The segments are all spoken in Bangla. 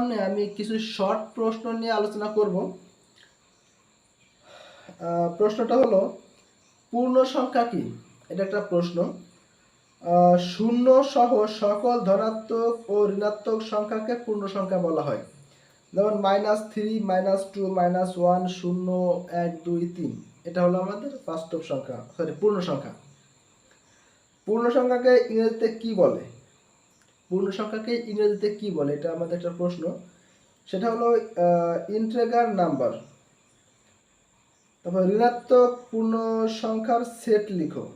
সামনে আমি কিছু শর্ট প্রশ্ন নিয়ে আলোচনা করব। প্রশ্নটা হলো, পূর্ণ সংখ্যা কি? এটা একটা প্রশ্ন। শূন্য সহ সকল ধনাত্মক ও ঋণাত্মক সংখ্যাকে পূর্ণ সংখ্যা বলা হয়। যেমন minus three minus two minus one শূন্য, এক, দুই, তিন। এটা হলো আমাদের বাস্তব সংখ্যা সরি পূর্ণ সংখ্যা। পূর্ণ সংখ্যাকে ইংরেজিতে কি বলে? পূর্ণ সংখ্যাকে ইংরেজিতে কি বলে? এটা আমাদের একটা প্রশ্ন। সেটা হলো ইন্ট্রেগার নাম্বার। তারপর ঋণাত্মক পূর্ণ সংখ্যার সেট লিখো।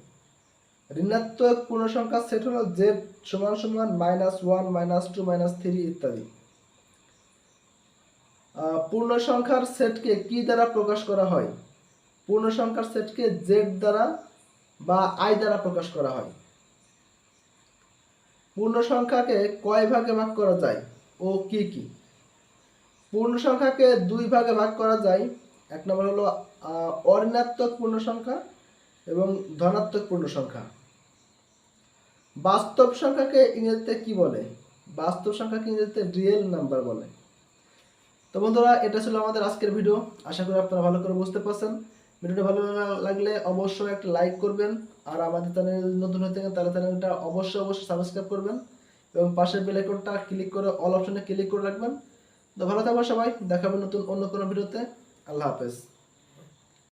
ঋণাত্মক পূর্ণ সংখ্যার সেট হলো জেড সমান সমান minus one minus two minus three ইত্যাদি। পূর্ণ সংখ্যার সেটকে কি দ্বারা প্রকাশ করা হয়? পূর্ণ সংখ্যার সেটকে জেড দ্বারা বা আই দ্বারা প্রকাশ করা হয়। পূর্ণ সংখ্যাকে কয় ভাগে ভাগ করা যায় ও কি কি? পূর্ণ সংখ্যাকে দুই ভাগে ভাগ করা যায়। এক নম্বর হলো অঋণাত্মক পূর্ণ সংখ্যা এবং ধনাত্মক পূর্ণ সংখ্যা বাস্তব সংখ্যাকে ইংরেজিতে কি বলে? বাস্তব সংখ্যাকে ইংরেজিতে রিয়েল নাম্বার বলে। তো বন্ধুরা, এটা ছিল আমাদের আজকের ভিডিও। আশা করি আপনারা ভালো করে বুঝতে পারছেন। ভিডিওটা ভালো লাগলে অবশ্যই একটা লাইক করবেন। আর আমাদের চ্যানেল নতুন হয়ে থাকেন তাহলে চ্যানেলটা অবশ্যই অবশ্যই সাবস্ক্রাইব করবেন। এবং পাশের বেল আইকনটা ক্লিক করে অল অপশনে ক্লিক করে রাখবেন। তো ভালো থাকবেন সবাই। দেখাবেন নতুন অন্য কোনো ভিডিওতে। আল্লাহ হাফেজ।